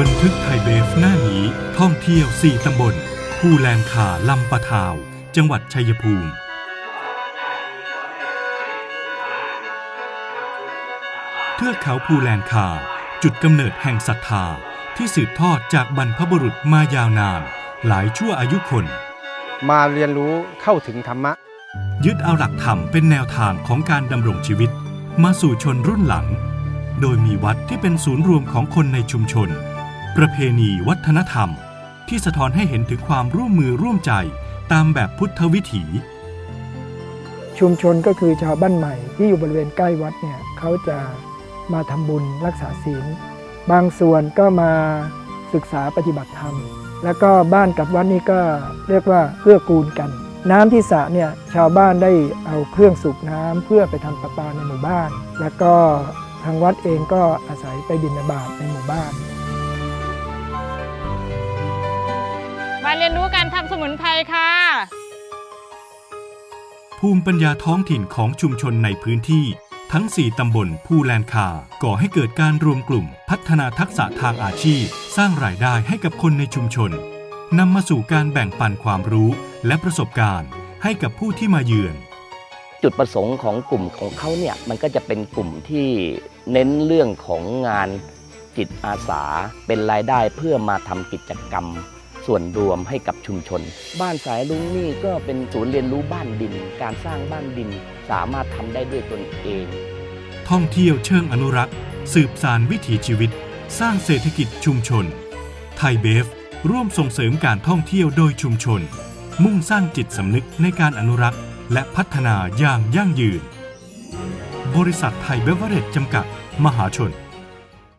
บันทึกไทยเบฟหน้านี้ท่องเที่ยว 4 ตำบลภูแลนคาลำปะทาว จังหวัดชัยภูมิ เทือกเขาภูแลนคา จุดกำเนิดแห่งศรัทธาที่สืบทอดจากบรรพบุรุษมายาวนาน หลายชั่วอายุคน มาเรียนรู้เข้าถึงธรรมะ ยึดเอาหลักธรรมเป็นแนวทางของการดำรงชีวิต มาสู่ชนรุ่นหลัง โดยมีวัดที่เป็นศูนย์รวมของคนในชุมชน ประเพณีวัฒนธรรมที่สะท้อนให้เห็นถึงความร่วมมือร่วมใจตามแบบพุทธวิถี ชุมชนก็คือชาวบ้านใหม่ที่อยู่บริเวณใกล้วัดเนี่ยเขาจะมาทำบุญรักษาศีล บางส่วนก็มาศึกษาปฏิบัติธรรม แล้วก็บ้านกับวัดนี่ก็เรียกว่าเกื้อกูลกัน น้ำที่สระเนี่ยชาวบ้านได้เอาเครื่องสูบน้ำเพื่อไปทำประปาในหมู่บ้าน แล้วก็ทางวัดเองก็อาศัยไปบิณฑบาตในหมู่บ้าน มาเรียนรู้การทำสมุนไพรค่ะ ภูมิปัญญาท้องถิ่นของชุมชนในพื้นที่ ทั้ง 4 ตำบลภูแลนคา ก่อให้เกิดการรวมกลุ่ม พัฒนาทักษะทางอาชีพ สร้างรายได้ให้กับคนในชุมชนนำมาสู่การแบ่งปันความรู้และประสบการณ์ ให้กับผู้ที่มาเยือน จุดประสงค์ของกลุ่มของเขาเนี่ยมันก็จะเป็นกลุ่มที่เน้นเรื่องของงานจิตอาสา เป็นรายได้เพื่อมาทำกิจกรรม ส่วนรวมให้กับชุมชน บ้านสายลุงนี่ก็เป็นศูนย์เรียนรู้บ้านดิน การสร้างบ้านดินสามารถทำได้ด้วยตนเอง ท่องเที่ยวเชิงอนุรักษ์ สืบสารวิถีชีวิต สร้างเศรษฐกิจชุมชน ไทยเบฟ ร่วมส่งเสริมการท่องเที่ยวโดยชุมชน มุ่งสร้างจิตสำนึกในการอนุรักษ์ และพัฒนาอย่างยั่งยืน บริษัทไทยเบเวอเรจจำกัด มหาชน